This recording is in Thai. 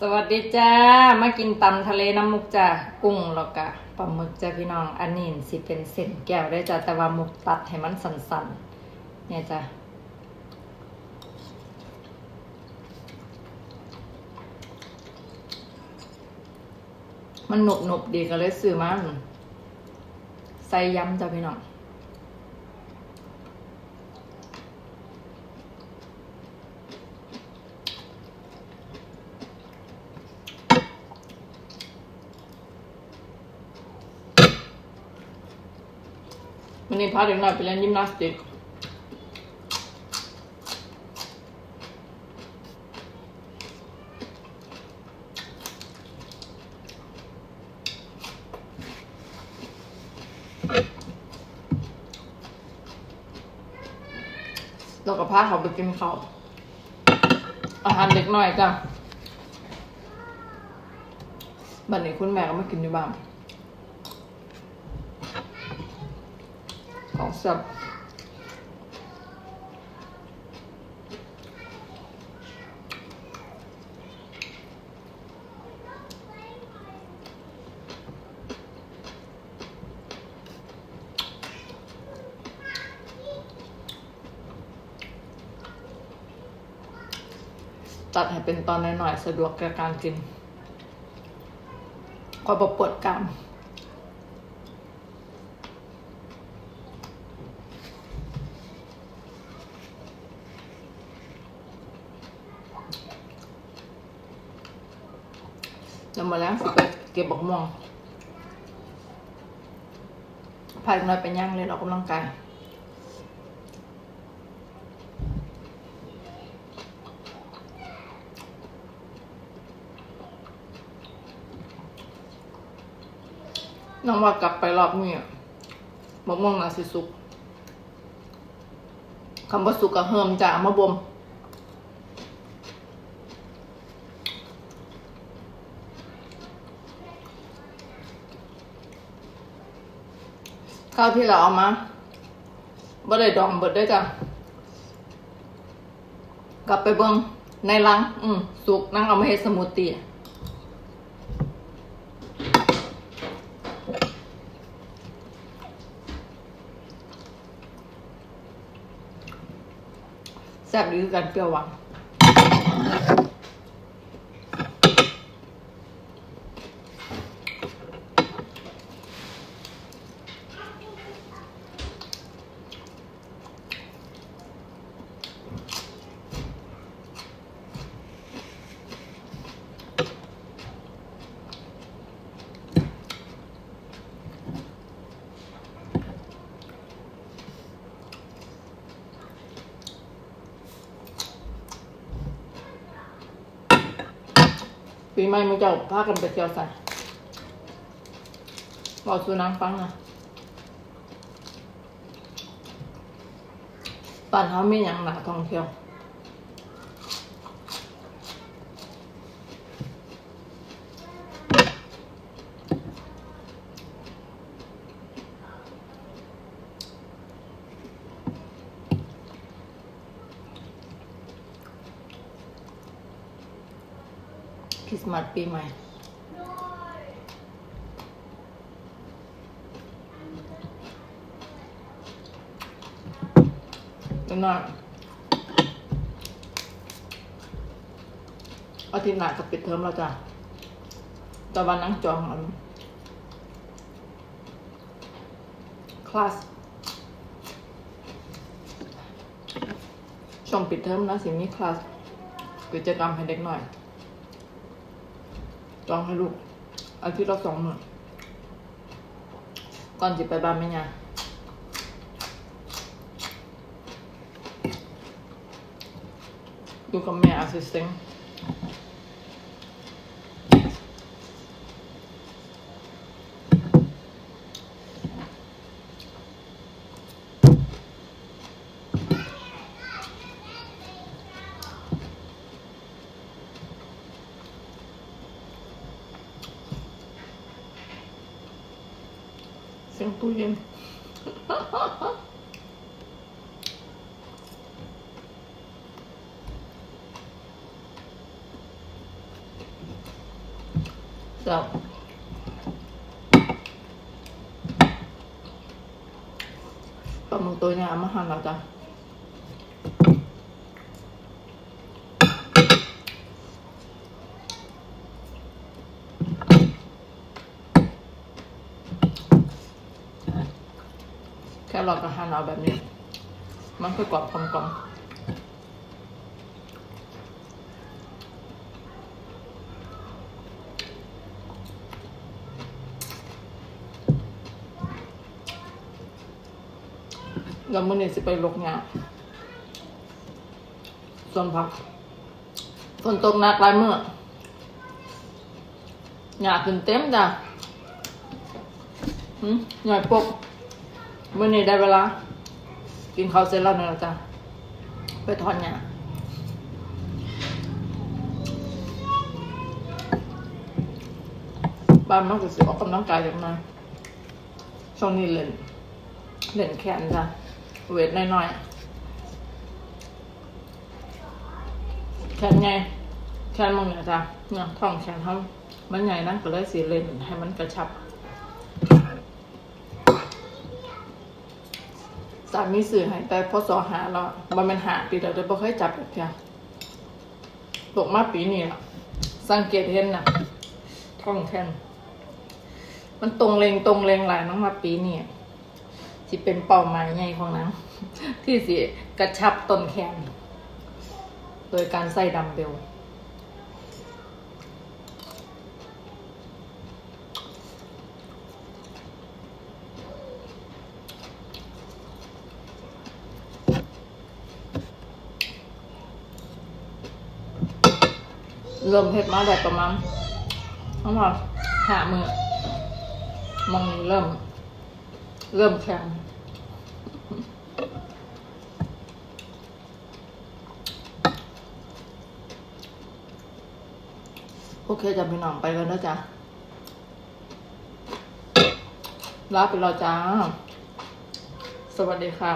สวัสดีจ้า มากินตำทะเลน้ำมุกจ้ากุ้งแล้วก็ปลาหมึกจ้าพี่น้องอันนี้สิเป็นเส้นแก้วได้จ้าแต่ว่ามุกตัดให้มันสันๆ เนี่ยจ้ามันหนุบหนุบๆดีก็เลยซื้อมาใส่ยำจ้าพี่น้อง วันนี้พาเด็กน้อยไปเล่นยิมนาสติก เราก็พาเขาไปกินข้าวอาหารเด็กหน้อยจ้ะบัดนี้คุณแม่ก็มากินอยู่บ้าน ของสับตัดให้เป็นตอนน้อยๆสะดวกแก่การกินคอยบปวดกราม เดี๋ยวมาแล้วสิไปเก็บบักม่วงพายน้อยไปย่างเลยเรากำลังกายน้องว่ากลับไปรอบนี้อะบักม่วงนาสิสุกคำว่าสุกกับเฮิมจะเอามาบ่ม ข้าวที่เราเอามาบ่ได้ดองเบิดได้จ้ะกลับไปเบิ่งในรัง อืมสุกนั่งเอามาเฮ็ดสมูทตี้แซ่บดีกันเปรี้ยวหวาน ปีใหม่มึงจะพากันไปเที่ยวใส่บอกสูน้ำฟังนะป่านเขาไม่ยังหนาท่องเที่ยว คริสต์มาสปีใหม่เดี๋ยวหน่อยอาทิตย์หน้าจะปิดเทอมแล้วจ้ะตะวันนั่งจองอันคลาสช่วงปิดเทอมนะสิมีคลาสกิจกรรมให้เด็กหน่อย จองให้ลูกอาทิตย์ละสองหมื่นก่อนจะไปบ้านแม่ยาอยู่กับแม่อาซิสเตนเสียงตู้ เย็นอเจ้าปลาห มึกตัวเนี้ยเอามาหั่นแค่ราก็หั่นเอาแบบนี้ มันคือกรอบกลมๆแล้วมื้อนี้สิไปลกงาส่วนผักฝนตกหนักหลายเมื้อหญ้าขึ้นเต็มจ้ะหืมหน่อยปก มื้อนี้ได้เวลา กินข้าวเสร็จแล้วนี่ยจ้ะไปทอนเนี่ยบ้านมันก็สิออกกำลังกายอย่างน้อยช่วงนี้เล่น เล่นแขนจ้ะ เวทน้อยๆ แขนไง แขนมึงเนี่ยจ้ะเนี่ยท้องแขนเขามันใหญ่นั่นก็เลยสีเล่นให้มันกระชับามีสื่อให้แต่พอสอหาแล้วมันเป็นหาปีเดียวจะบ่เคยจับเนี้ยตกมาปีนี้ละสังเกตเห็นน่ะท้องแทนมันตรงเลงตรงเลงหลายน้องมาปีนี้ที่เป็นเป้าหมายใหญ่ของนางที่สิกระชับต้นแขน โดยการใส่ดัมเบล เริ่มเฮ็ดมาได้ประมาณทั้งหมดหามือมันเริ่ม เริ่มแข็งโอเคจ้ะพี่น้องไปกันนะจ๊ะลาไปแล้วจ้า สวัสดีค่ะ